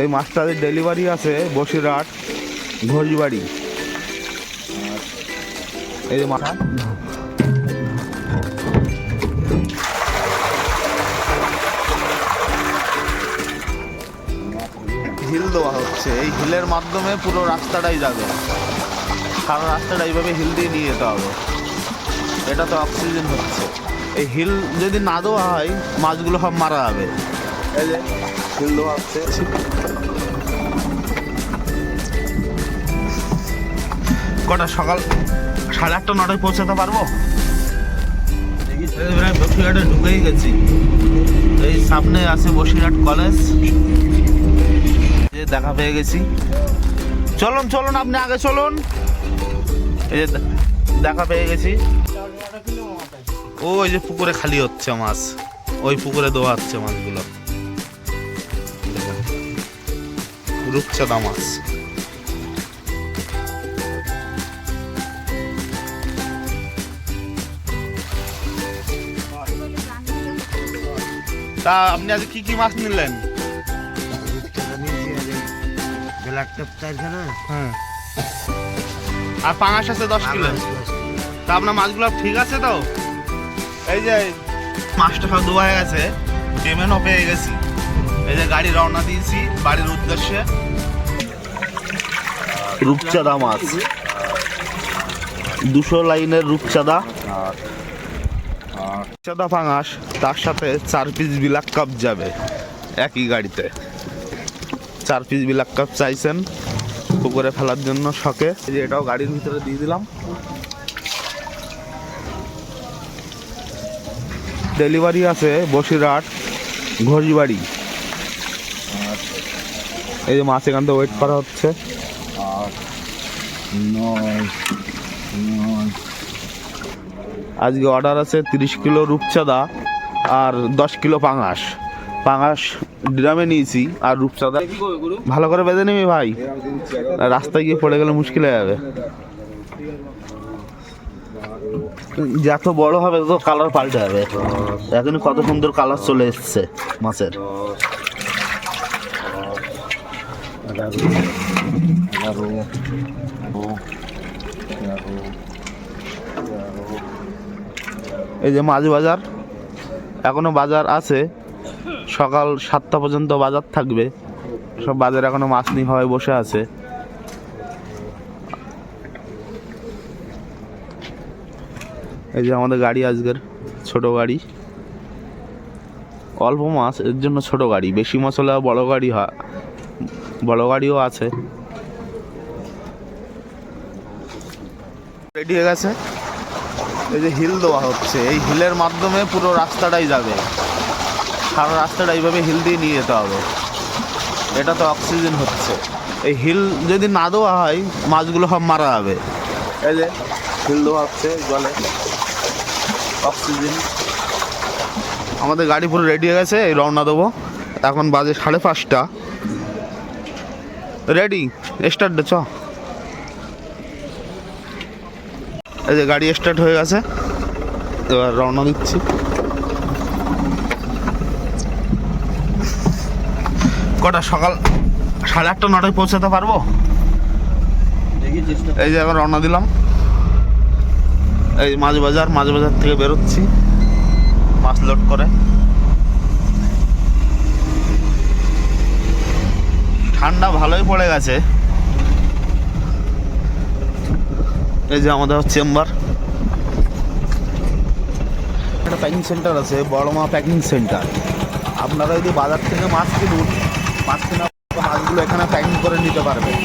এই মাছটাদের ডেলিভারি আছে বসিরহাট, ঘোষবাড়ি। এই যে মাছ হিল দেওয়া হচ্ছে। এই হিলের মাধ্যমে পুরো রাস্তাটাই যাবে। সারা রাস্তাটা এইভাবে হিল দিয়ে নিয়ে যেতে হবে। এটা তো অক্সিজেন হচ্ছে। এই হিল যদি না দেওয়া হয়, মাছগুলো সব মারা যাবে। এই যে দেওয়া হচ্ছে কটা, সকাল সাড়ে আটটা, নটায় পৌঁছাতে পারব? প্রায় বসিরহাটে ঢুকেই গেছি। এই সামনে আছে বসিরহাট কলেজ। দেখা পেয়ে গেছি। চলুন চলুন, আপনি আগে চলুন। এই যে দেখা পেয়ে গেছি। ও ওই যে পুকুরে খালি হচ্ছে মাছ। ওই পুকুরে দেওয়া হচ্ছে মাছগুলো। রূপচাঁদা মাছ। তা আপনি আজ কি কি মাছ নিলেন? হ্যাঁ। আর পাঙাশ আছে দশ কিলো। তা আপনার মাছগুলো ঠিক আছে তো? এই যে, মাছটা সব ধোয়া হয়ে গেছে। পেমেন্টও পেয়ে গেছি। এই যে গাড়ি রওনা দিয়েছি বাড়ির উদ্দেশ্যে। রূপচাঁদা মাছ। দুশো লাইনের রূপচাঁদা। রূপচাঁদা পাঙাশ তার সাথে চার পিস বিলাক কাপ যাবে একই গাড়িতে। চার পিস বিলাক কাপ চাইছেন পুকুরে ফেলার জন্য শখে। যে এটাও গাড়ির ভিতরে দিয়ে দিলাম। ডেলিভারি আছে বসিরহাট ঘোষবাড়ি। এই যে মাছ এখান থেকে ওয়েট করা হচ্ছে। নয় আজকে অর্ডার আছে তিরিশ কিলো রূপচাঁদা আর দশ কিলো পাঙাশ। পাঙাশ ড্রামে নিয়েছি আর রূপচাঁদা ভালো করে বেঁধে নিবি ভাই। রাস্তায় গিয়ে পড়ে গেলে মুশকিল হয়ে যাবে। যত বড় হবে তত কালার পাল্টে যাবে। এখন কত সুন্দর কালার চলে এসছে মাছের। এই যে মাছ বাজার, এখনও বাজার আছে। সকাল সাতটা পর্যন্ত বাজার থাকবে। সব বাজার এখনও মাছ নি হয় বসে আছে। এই যে আমাদের গাড়ি আজকের, ছোট গাড়ি। অল্প মাছ, এর জন্য ছোট গাড়ি। বেশি মাছ হলে বড় গাড়ি হয় বড় গাড়িও আছে। রেডি হয়ে গেছে। এই যে হিল দেওয়া হচ্ছে, এই হিলের মাধ্যমে পুরো রাস্তাটাই যাবে। সারা রাস্তাটা এইভাবে হিল দিয়ে নিয়ে যেতে হবে। এটা তো অক্সিজেন হচ্ছে। এই হিল যদি না দেওয়া হয়, মাছগুলো সব মারা যাবে। এই যে হিল দেওয়া হচ্ছে জলে। অক্সিজেন আমাদের গাড়ি পুরো রেডি হয়ে গেছে, এই রওনা দেবো। এখন বাজে সাড়ে পাঁচটা। রেডি স্টার্ট চ। এই যে গাড়ি স্টার্ট হয়ে গেছে। এবার রওনা দিচ্ছি। কটা? সকাল সাড়ে আটটা নটায় পৌঁছাতে পারব? এই যে এখন রওনা দিলাম। এই মাছ বাজার মাছ বাজার থেকে বেরোচ্ছি। মাছ লোড করে। ঠান্ডা ভালোই পড়ে গেছে। এই যে আমাদের চেম্বার। একটা প্যাকিং সেন্টার আছে বড় মা প্যাকিং সেন্টার আপনারা যদি বাজার থেকে মাছ কিনুন মাছ কেনা মাছগুলো এখানে প্যাকিং করে নিতে পারবেন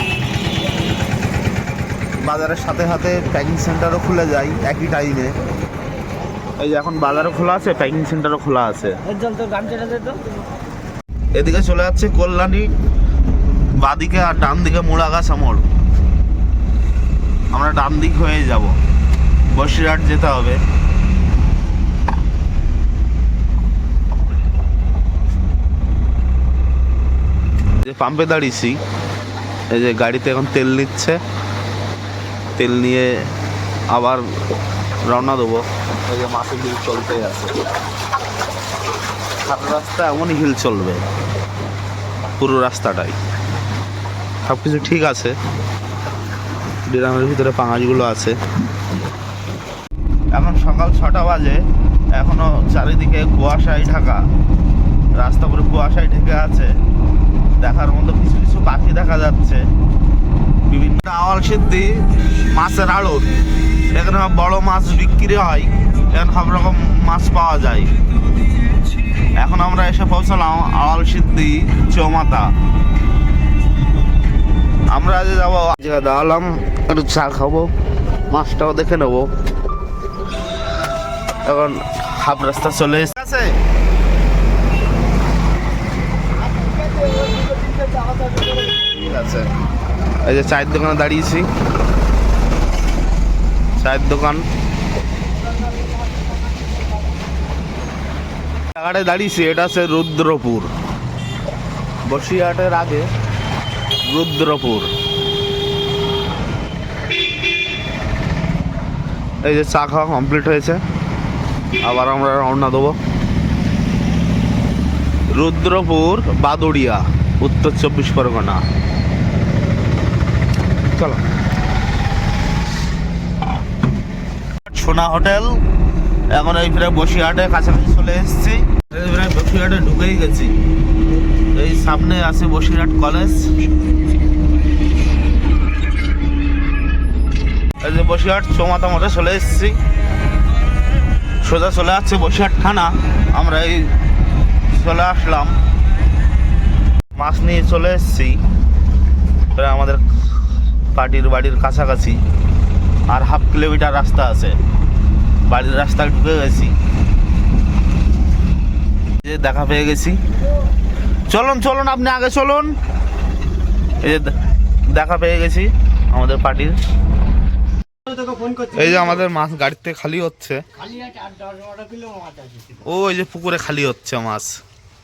বাজারের সাথে সাথে প্যাকিং সেন্টারও খুলে যায় একই টাইমে এই যে এখন বাজারও খোলা আছে প্যাকিং সেন্টারও খোলা আছে। এদিকে চলে যাচ্ছে কল্যাণী। বাদিকে আর ডান দিকে মোড়াগাছা মোড় আমরা ডান দিক হয়ে যাব। বসিরহাট যেতে হবে। যে পাম্পে দাঁড়িয়েছি, এই যে গাড়িতে এখন তেল নিচ্ছে। তেল নিয়ে আবার রওনা দেবো। এই যে মাসে হিল চলতেই আছে। সারা রাস্তা এমনই হিল চলবে। পুরো রাস্তাটাই। সব কিছু ঠিক আছে। ড্রামের ভিতরে পাঙাশগুলো আছে। এখন সকাল ছটা বাজে। এখনও চারিদিকে কুয়াশায় ঢাকা। রাস্তা পুরো কুয়াশায় ঢেকে আছে। দেখার মতো কিছু কিছু পাখি দেখা যাচ্ছে। বিভিন্ন আওয়াল সিদ্ধি মাছের আড়ত। এখানে বড় মাছ বিক্রি হয়। এখানে সব রকম মাছ পাওয়া যায়। এখন আমরা এসে পৌঁছলাম আওয়াল সিদ্ধি চৌমাতা আমরা যে যাব দাঁড়ালাম, একটু চা খাব, মাছটাও দেখে নেব। এখন হাফ রাস্তা চলে এসেছে ঠিক আছে? এই যে চায়ের দোকানে দাঁড়িয়েছি। চায়ের দোকান। জায়গাটায় দাঁড়িয়েছি, এটা হচ্ছে রুদ্রপুর। বসিরহাটের আগে। রুদ্রপুর। এই যে চা খাওয়া কমপ্লিট হয়েছে। আবার আমরা রওনা দেবো। রুদ্রপুর, বাদুড়িয়া, উত্তর চব্বিশ পরগনা। চলো। সোনা হোটেল, এখন এই প্রায় বসিরহাটে কাছাকাছি চলে এসেছি। প্রায় বসিরহাটে ঢুকেই গেছি। সামনে আছে বসিরহাট কলেজ। এই যে বসিরহাট, চৌমাথা মঠে চলে এসেছি। সোজা চলে আসছে বসিরহাট থানা। আমরা এই চলে আসলাম। মাছ নিয়ে চলে এসেছি। আমাদের পার্টির বাড়ির কাছাকাছি। আর হাফ কিলোমিটার রাস্তা আছে। বাড়ির রাস্তায় ঢুকে গেছি। যে দেখা পেয়ে গেছি। চলুন চলুন, আপনি আগে চলুন। এই যে দেখা পেয়ে গেছি আমাদের পার্টির। এই যে আমাদের মাছ গাড়িতে খালি হচ্ছে। ও ওই যে পুকুরে খালি হচ্ছে মাছ।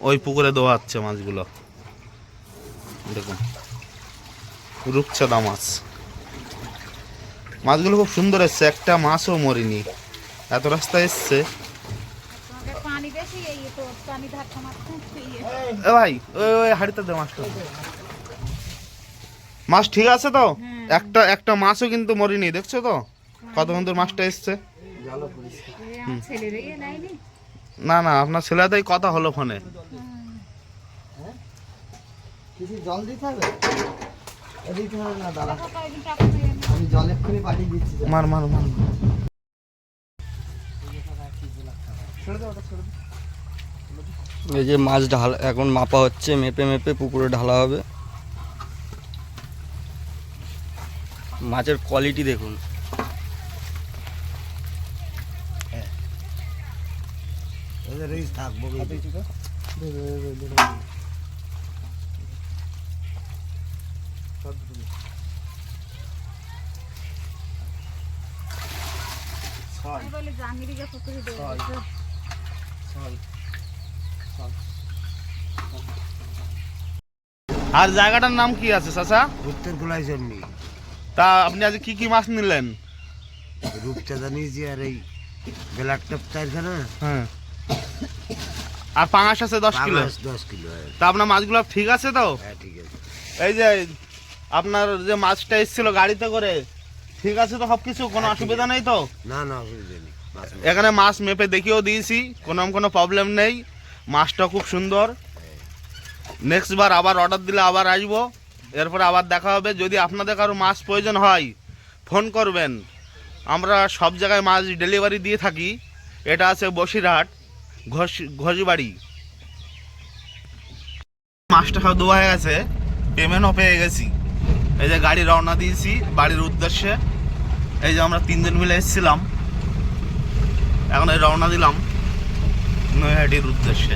ওই পুকুরে দেওয়া হচ্ছে মাছগুলো। দেখুন। রূপচাঁদা মাছ। মাছগুলো খুব সুন্দর এসছে। একটা মাছও মরিনি। এত রাস্তা এসছে। ভাই ওই ওই হাড়িতে দে মাছটা মাছ ঠিক আছে তো? একটা একটা মাছও কিন্তু মরিনি দেখছ তো? কত সুন্দর মাছটা এসছে। না না আপনার ছেলেতেই কথা হলো ফোনে। কিছু জল দিতে হবে? এ দিতে হবে না দাদা টাকা কয়েকদিন টাকা দিয়ে নে। আমি জল এক্ষুনি পাঠিয়ে দিচ্ছি মার মার মার। এই যে মাছ ঢাল এখন মাপা হচ্ছে মেপে মেপে পুকুরে ঢালা হবে। মাছের কোয়ালিটি দেখুন। জাঙ্গিরিকে পুকুরে দেবো আর জায়গাটার নাম কি আছে চাচা? উত্তর গোলাই জন্যি তা আপনি আজ কি কি মাছ নিলেন? রূপচাঁদা নিয়েছি আর এই ব্ল্যাক টপ চারখানা হ্যাঁ আর পাঙাশ আছে দশ কিলো? দশ কিলো হ্যাঁ। তা আপনার মাছগুলো ঠিক আছে তো? হ্যাঁ, ঠিক আছে। এই যে আপনার যে মাছটা এসেছিল গাড়িতে করে ঠিক আছে তো সব কিছু কোনো অসুবিধা নেই তো? না না অসুবিধা নেই। এখানে মাছ মেপে দেখিয়েও দিয়েছি কোনো কোনো প্রবলেম নেই। মাছটা খুব সুন্দর। নেক্সট বার আবার অর্ডার দিলে আবার আসব। এরপরে আবার দেখা হবে। যদি আপনাদের কারও মাছ প্রয়োজন হয় ফোন করবেন। আমরা সব জায়গায় মাছ ডেলিভারি দিয়ে থাকি। এটা আছে বসিরহাট, ঘোষ ঘোষবাড়ি। মাছটা সব দেওয়া হয়ে গেছে। পেমেন্টও পেয়ে গেছি। এই যে গাড়ি রওনা দিয়েছি বাড়ির উদ্দেশ্যে। এই যে আমরা তিনজন মিলে এসেছিলাম। এখন এই রওনা দিলাম নৈহাটির উদ্দেশ্যে।